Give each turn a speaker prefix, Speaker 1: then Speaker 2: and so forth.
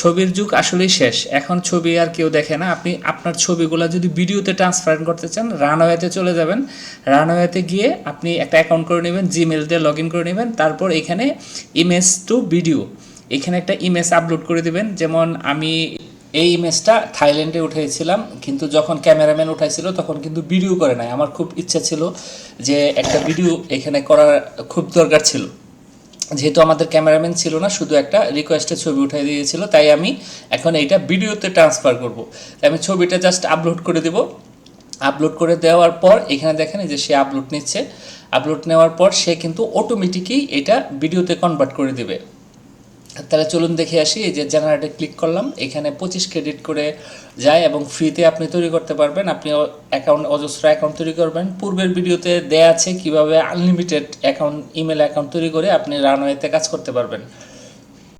Speaker 1: ছবির যুগ আসলেই শেষ। এখন ছবি আর কেউ দেখে না। আপনি আপনার ছবিগুলো যদি ভিডিওতে ট্রান্সফার করতে চান রানওয়েতে চলে যাবেন। রানওয়েতে গিয়ে আপনি একটা অ্যাকাউন্ট করে নেবেন জিমেল দিয়ে লগ ইন করে নেবেন। তারপর এখানে ইমেজ টু ভিডিও এখানে একটা ইমেজ আপলোড করে দিবেন। যেমন আমি এই ইমেজটা থাইল্যান্ডে উঠেছিলাম কিন্তু যখন ক্যামেরাম্যান উঠাইছিল, তখন কিন্তু ভিডিও করে নাই। আমার খুব ইচ্ছা ছিল যে একটা ভিডিও এখানে করার খুব দরকার ছিল। যেহেতু আমাদের ক্যামেরাম্যান ছিল না, শুধু একটা রিকোয়েস্টে ছবি উঠাই দিয়েছিল, তাই আমি এখন এইটা ভিডিওতে ট্রান্সফার করব। তাই আমি ছবিটা জাস্ট আপলোড করে দেব। আপলোড করে দেওয়ার পর, এখানে দেখেন যে সে আপলোড নিচ্ছে। আপলোড নেওয়ার পর সে কিন্তু অটোমেটিকই এটা ভিডিওতে কনভার্ট করে দিবে। তাহলে চলুন দেখে আসি, এই যে জেনারেটে ক্লিক করলাম, এখানে পঁচিশ ক্রেডিট করে যায় এবং ফ্রিতে আপনি তৈরি করতে পারবেন। আপনি অ্যাকাউন্ট অজস্র অ্যাকাউন্ট তৈরি করবেন। পূর্বের ভিডিওতে দেয়া আছে কীভাবে আনলিমিটেড অ্যাকাউন্ট ইমেল অ্যাকাউন্ট তৈরি করে আপনি রানওয়েতে কাজ করতে পারবেন।